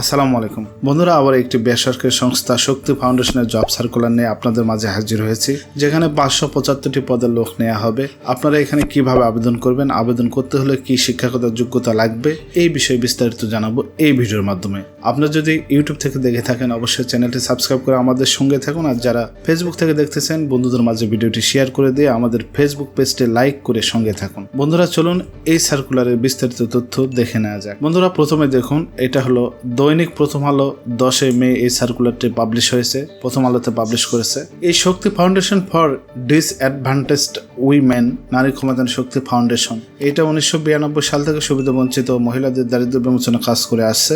আসসালামু আলাইকুম। বন্ধুরা, আবার একটি বেসরকারি সংস্থা শক্তি ফাউন্ডেশনের জব সার্কুলার নিয়ে আপনাদের মাঝে হাজির হয়েছি, যেখানে পাঁচশো পঁচাত্তরটি পদের লোক নেওয়া হবে। আপনারা এখানে কীভাবে আবেদন করবেন, আবেদন করতে হলে কি শিক্ষাগত যোগ্যতা লাগবে, এই বিষয়ে বিস্তারিত জানাব এই ভিডিওর মাধ্যমে। আপনারা যদি ইউটিউব থেকে দেখে থাকেন, অবশ্যই চ্যানেলটি সাবস্ক্রাইব করে আমাদের সঙ্গে থাকুন, আর যারা ফেসবুক থেকে দেখতেছেন, বন্ধুদের মাঝে ভিডিওটি শেয়ার করে দিয়ে আমাদের ফেসবুক পেজটি লাইক করে সঙ্গে থাকুন। বন্ধুরা, চলুন এই সার্কুলারের বিস্তারিত তথ্য দেখে নেওয়া যাক। বন্ধুরা, প্রথমে দেখুন, এটা হলো দৈনিক প্রথম আলো দশই মে এই সার্কুলারটি পাবলিশ হয়েছে, প্রথম আলোতে পাবলিশ করেছে। এই Shakti foundation for disadvantaged women নারী ক্ষমতায়ন শক্তি ফাউন্ডেশন এটা উনিশশো বিরানব্বই সাল থেকে সুবিধা বঞ্চিত মহিলাদের দারিদ্র বিমোচনে কাজ করে আসছে।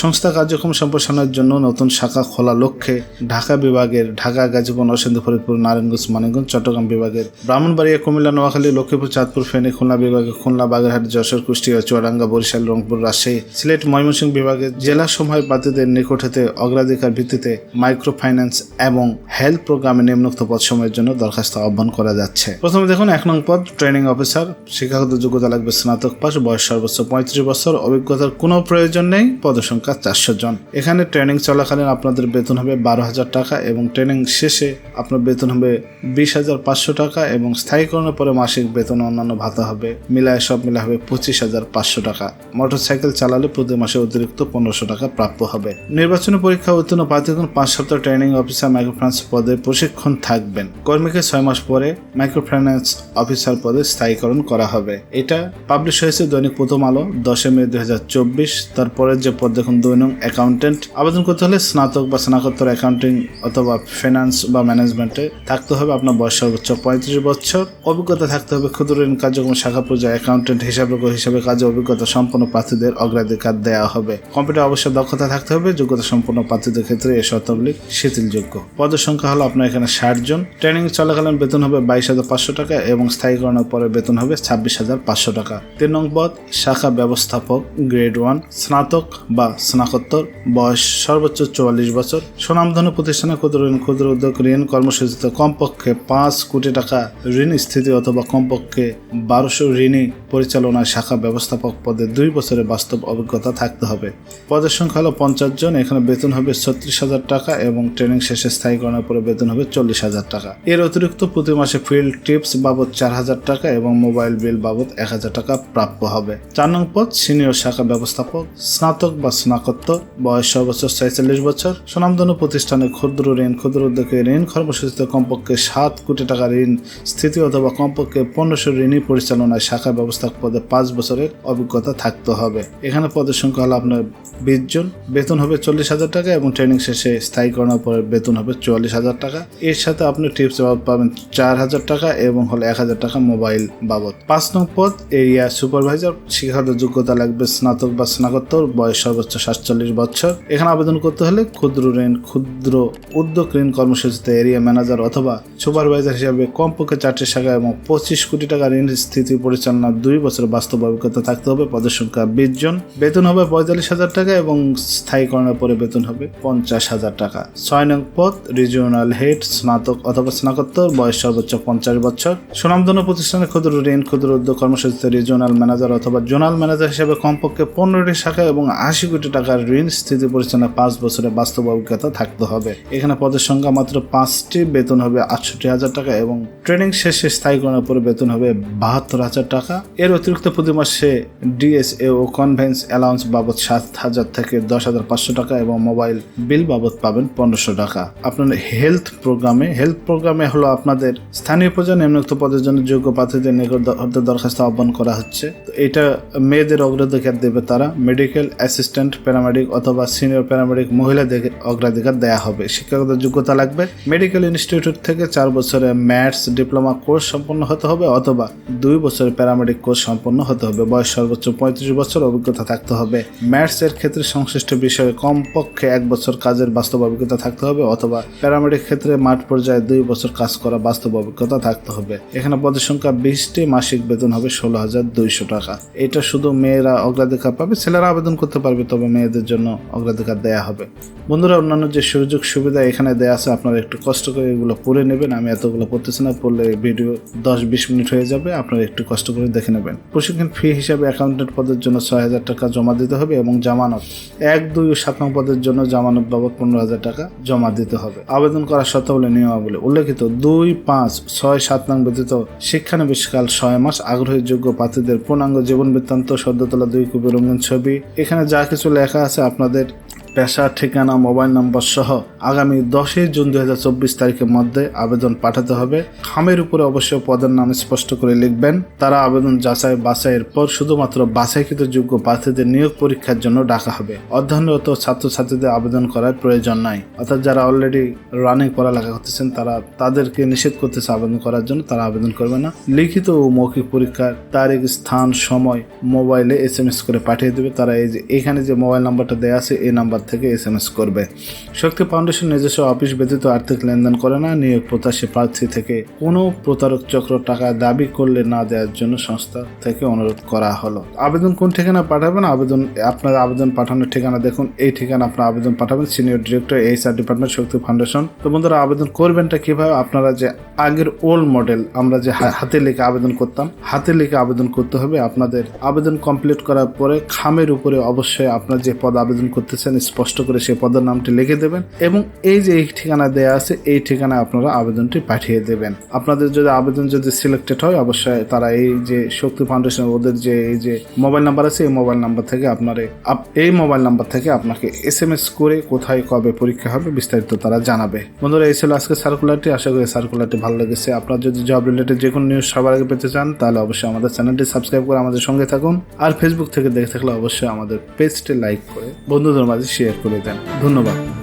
সংস্থা কার্যক্রম সম্প্রসারণের জন্য নতুন শাখা খোলা লক্ষ্যে ঢাকা বিভাগের ঢাকা, গাজীপুর, নরসিংদী, ফরিদপুর, নারায়ণগঞ্জ, মানিকগঞ্জ, চট্টগ্রাম বিভাগের ব্রাহ্মণবাড়িয়া, কুমিল্লা, নোয়াখালী, লক্ষ্মীপুর, চাঁদপুর, ফেনী, খুলনা বিভাগে খুলনা, বাগেরহাট, যশোর, কুষ্টিয়া, চুয়াডাঙ্গা, বরিশাল, রংপুর, রাজশাহী, সিলেট, ময়মনসিংহ বিভাগের জেলা সমূহের প্রার্থীদের নিকট হতে অগ্রাধিকার ভিত্তিতে মাইক্রো ফাইন্যান্স এবং হেলথ প্রোগ্রামে নিম্নোক্ত পদ সময়ের জন্য দরখাস্ত আহ্বান করা যাচ্ছে। প্রথমে দেখুন, এক নং পদ, ট্রেনিং অফিসার। শিক্ষাগত যোগ্যতা লাগবে স্নাতক পাস বয়স সর্বোচ্চ পঁয়ত্রিশ বছর। অভিজ্ঞতার কোনো প্রয়োজন নেই, পদসংখ্যা চারশো জন। এখানে ট্রেনিং চলাকালীন আপনাদের বেতন হবে বারো হাজার টাকা এবং ট্রেনিং শেষে আপনার বেতন হবে বিশ হাজার পাঁচশো টাকা এবং স্থায়ীকরণের পরে মাসিক বেতন অন্যান্য ভাতা হবে। মিলায় সব মিলা হবে পঁচিশ হাজার পাঁচশো টাকা। মোটরসাইকেল চালালে প্রতি মাসে অতিরিক্ত পনেরোশো টাকা প্রাপ্য হবে। নির্বাচনী পরীক্ষা উত্তীর্ণ প্রার্থীগণ পাঁচ সপ্তাহ ট্রেনিং অফিসার মাইক্রোফিন্যান্স পদে প্রশিক্ষণ থাকবেন। কর্মীকে ছয় মাস পরে মাইক্রোফিন্যান্স অফিসার পদে স্থায়ীকরণ করা হবে। এটা পাবলিশ হয়েছে দৈনিক প্রথম আলো দশই মে দুই হাজার চব্বিশ। তারপরে যে পদ দেখুন দৈনিক অ্যাকাউন্টেন্ট আবেদন করতে হলে স্নাতক বা স্নাতকোত্তর অ্যাকাউন্টিং অথবা ফিনান্স বা ম্যানেজমেন্টে থাকতে হবে। আপনার বয়স সর্বোচ্চ পঁয়ত্রিশ বছর। অভিজ্ঞতা থাকতে হবে ক্ষুদ্র ঋণ কার্যক্রম শাখা পর্যায়ে। অ্যাকাউন্টেন্ট হিসাবে হিসাবে কাজে অভিজ্ঞতা সম্পন্ন প্রার্থীদের অগ্রাধিকার দেওয়া হবে। কম্পিউটার অবশ্যই দক্ষতা থাকতে হবে, যোগ্যতা সম্পন্ন প্রার্থীদের ক্ষেত্রে এই শর্তাবলী শিথিলযোগ্য। পদের সংখ্যা হলো আপনার এখানে ষাট জন। ট্রেনিং চলাকালীন বেতন হবে বাইশ হাজার পাঁচশো টাকা এবং স্থায়ীকরণের পরে বেতন হবে ছাব্বিশ হাজার পাঁচশো টাকা। তিন নং পদ, শাখা ব্যবস্থাপক গ্রেড ওয়ান স্নাতক বা স্নাতকোত্তর, বয়স সর্বোচ্চ চুয়াল্লিশ বছর। সুনামধন্য প্রতিষ্ঠানে ক্ষুদ্র ঋণ, ক্ষুদ্র উদ্যোগ, ঋণ, কর্মসূচিতে কমপক্ষে পাঁচ কোটি টাকা ঋণ স্থিতি অথবা কমপক্ষে বারোশো ঋণী পরিচালনায় শাখা ব্যবস্থাপক পদে দুই বছরের বাস্তব অভিজ্ঞতা থাকতে হবে। পদের সংখ্যা হলো পঞ্চাশ জন, এখানে বেতন হবে ছত্রিশ হাজার টাকা এবং ট্রেনিং শেষে স্থায়ী স্থায়ীকরণের পরে বেতন হবে চল্লিশ হাজার টাকা। এর অতিরিক্ত প্রতি মাসে ফিল্ড টিপস বাবদ চার হাজার টাকা এবং মোবাইল বিল বাবদ এক হাজার টাকা প্রাপ্য হবে। চার নং পদ সিনিয়র শাখা ব্যবস্থাপক, স্নাতক বা স্নাতকোত্তর, বয়স সর্বোচ্চ ছয়চল্লিশ বছর, সুনামধন্য প্রতিষ্ঠানে ক্ষুদ্র ঋণ, ক্ষুদ্র উদ্যোগে ঋণ কর্মসূচিতে কমপক্ষে সাত কোটি টাকা ঋণ, স্থিতি অথবা কমপক্ষে পনেরোশো ঋণই পরিচালনায় শাখা ব্যবস্থাপক পদে পাঁচ বছরের অভিজ্ঞতা থাকতে হবে। এখানে পদের সংখ্যা হলো আপনার বিশ জন। বেতন হবে চল্লিশ হাজার টাকা এবং ট্রেনিং শেষে স্থায়ীকরণের পরে বেতন হবে চুয়াল্লিশ হাজার টাকা। এর সাথে আপনি টিপস পাবেন চার হাজার টাকা এবং হলো এক হাজার টাকা মোবাইল বাবদ। পাঁচ নং পদ এরিয়া সুপারভাইজার শিক্ষাগত যোগ্যতা লাগবে স্নাতক বা স্নাতকোত্তর, বয়স সর্বোচ্চ সাতচল্লিশ বছর। এখানে আবেদন করতে হলে ক্ষুদ্র ঋণ, ক্ষুদ্র উদ্যোগ ঋণ কর্মসূচিতে এরিয়া ম্যানেজার অথবা সুপারভাইজার হিসাবে কমপক্ষে চারটি শাখা এবং পঁচিশ কোটি টাকা ঋণ স্থিতি পরিচালনা দুই বছর বাস্তব অভিজ্ঞতা থাকতে হবে, পদের সংখ্যা বিশ জন। বেতন হবে পঁয়তাল্লিশ হাজার টাকা এবং স্থায়ীকরণের পরে বেতন হবে পঞ্চাশ হাজার টাকা। ছয় নং পদ রিজিওনাল হেড স্নাতক অথবা স্নাতকোত্তর, বয়স সর্বোচ্চ পঞ্চাশ বছর। সুনামধন্য প্রতিষ্ঠানে ক্ষুদ্র ঋণ, ক্ষুদ্র উদ্যোগ কর্মসূচিতে রিজিওনাল ম্যানেজার অথবা জোনাল ম্যানেজার হিসেবে কমপক্ষে পনেরোটি শাখা এবং আশি কোটি টাকার ঋণ স্থিতি পরিচালনা পাঁচ বছরের বাস্তব অভিজ্ঞতা থাকতে হবে। এখানে পদের সংখ্যা মাত্র পাঁচটি, বেতন হবে আটষট্টি হাজার টাকা এবং ট্রেনিং শেষে স্থায়ীকরণের পরে বেতন হবে বাহাত্তর হাজার টাকা। এর অতিরিক্ত প্রতি মাসে ডিএসএ ও কনভেন্স অ্যালাউন্স বাবদ সাত হাজার থেকে দশ হাজার পাঁচশো টাকা এবং মোবাইল বিল বাবদ পাবেন পনেরোশো টাকা। আপনার হেলথ প্রোগ্রামে হেলথ প্রোগ্রামে হলো আপনাদের স্থানীয় পর্যায়ে নিম্নোক্ত পদের জন্য যোগ্য প্রার্থীদের নিকট দরখাস্ত আহ্বান করা হচ্ছে। তো এটা মেয়েদের অগ্রাধিকার দেবে তারা। মেডিকেল অ্যাসিস্ট্যান্ট, প্যারামেডিক অথবা সিনিয়র প্যারামেডিক মহিলাদের অগ্রাধিকার দেওয়া হবে। শিক্ষাগত যোগ্যতা লাগবে। মেডিকেল ইনস্টিটিউট থেকে চার বছরের ম্যাথস ডিপ্লোমা কোর্স সম্পন্ন হতে হবে অথবা দুই বছরের প্যারামেডিক কোর্স সম্পন্ন হতে হবে। বয়স সর্বোচ্চ পঁয়ত্রিশ বছর, অভিজ্ঞতা থাকতে হবে। ম্যাথস এর ক্ষেত্রে সংশ্লিষ্ট বিষয়ে কমপক্ষে এক বছর কাজের বাস্তব অভিজ্ঞতা থাকতে হবে অথবা প্যারামেডিক ক্ষেত্রে মাঠ পর্যায়ে দুই বছর কাজ করা বাস্তব অভিজ্ঞতা থাকতে হবে। এখানে পদের সংখ্যা বিশটি, মাসিক বেতন হবে ষোলো হাজার দুইশো টাকা। এটা শুধু মেয়েরা অগ্রাধিকার পাবে, ছেলেরা আবেদন করতে পারবে, তবে মেয়েদের জন্য অগ্রাধিকার দেয়া হবে। বন্ধুরা, অন্যান্য যে সুযোগ সুবিধা এখানে দেয়া আছে, আপনারা একটু কষ্ট করে এগুলো পড়ে নেবেন। আমি এতগুলো পড়তেছি না, পড়লে ভিডিও দশ বিশ মিনিট হয়ে যাবে। আপনারা একটু কষ্ট করে দেখে নেবেন। প্রশিক্ষণ ফি হিসাবে অ্যাকাউন্টেন্ট পদের জন্য ছয় হাজার টাকা জমা দিতে হবে এবং জামানত, এক, দুই ও সাত নং পদের জন্য জামানত বাবদ পনেরো হাজার টাকা জমা দিতে হবে। আবেদন করার শর্তাবলী নিয়মাবলী উল্লেখিত দুই, পাঁচ, ছয়, সাত নং ব্যতীত শিক্ষানবিষ্কাল ছয় মাস আগ্রহী যোগ্য প্রার্থীদের পূর্ণাঙ্গ জীবন বৃত্তান্ত, সদ্যতলা দুই কপি রঙিন ছবি, এখানে যা কিছু লেখা আছে আপনাদের পেশা, ঠিকানা, মোবাইল নম্বর সহ আগামী দশই জুন দু হাজার চব্বিশ তারিখের মধ্যে আবেদন পাঠাতে হবে। খামের উপরে অবশ্য পদের নাম স্পষ্ট করে লিখবেন। তারা আবেদন যাচাই বাছাইয়ের পর শুধুমাত্র বাছাইকৃত যোগ্য প্রার্থীদের নিয়োগ পরীক্ষার জন্য ডাকা হবে। অধ্যয়নরত ছাত্রছাত্রীদের আবেদন করার প্রয়োজন নাই। অর্থাৎ যারা অলরেডি রানিং পড়ালেখা করতেছেন, তারা তাদেরকে নিষেধ করতেছে আবেদন করার জন্য, তারা আবেদন করবে না। লিখিত ও মৌখিক পরীক্ষার তারিখ, স্থান, সময় মোবাইলে এস এম এস করে পাঠিয়ে দেবে। তারা এই যে, এখানে যে মোবাইল নাম্বারটা দেওয়া আছে, এই নাম্বার থেকে এস এম এস করবে। শক্তি ফাউন্ডেশন নিজস্ব অফিস, ব্যতীত আর্থিক লেনদেন করে না। নিয়োগ প্রত্যাশী প্রার্থী থেকে কোনো প্রতারক চক্র টাকা দাবি করলে না দেওয়ার জন্য সংস্থা থেকে অনুরোধ করা হলো। আবেদন কোন ঠিকানা পাঠাবেন? আবেদন, আপনার আবেদন পাঠানোর ঠিকানা দেখুন। এই ঠিকানা আপনার আবেদন পাঠাবেন। Senior director H R department, Shakti foundation. তো বন্ধুরা, আবেদন করবেনটা কীভাবে? আপনারা যে আগের ওল্ড মডেল, আমরা যে হাতে লিখে আবেদন করতাম, হাতে লিখে আবেদন করতে হবে। আপনাদের আবেদন কমপ্লিট করার পরে খামের উপরে অবশ্যই আপনার যে পদ আবেদন করতেছেন স্পষ্ট করে সেই পদের নামটি লিখে দেবেন এবং এই যে এই ঠিকানা দেওয়া আছে, এই ঠিকানায় আপনারা আবেদনটি পাঠিয়ে দেবেন। আপনাদের যদি আবেদন যদি সিলেক্টেড হয়, অবশ্যই তারা এই যে শক্তি ফাউন্ডেশন ওদের যে এই যে মোবাইল নাম্বার আছে, এই মোবাইল নাম্বার থেকে আপনার আপ- এই মোবাইল নাম্বার থেকে আপনাকে এস এম এস করে কোথায় কবে পরীক্ষা হবে বিস্তারিত তারা জানাবে। বন্ধুরা, এই ছিল আজকে সার্কুলারটি আশা করি সার্কুলারটি ভালো লেগেছে। আপনার যদি জব রিলেটেড যে কোনো নিউজ সবার আগে পেতে চান, তাহলে অবশ্যই আমাদের চ্যানেলটি সাবস্ক্রাইব করে আমাদের সঙ্গে থাকুন। আর ফেসবুক থেকে দেখে থাকলে অবশ্যই আমাদের পেজটি লাইক করে বন্ধুদের মাঝে শেয়ার করে দেন। ধন্যবাদ।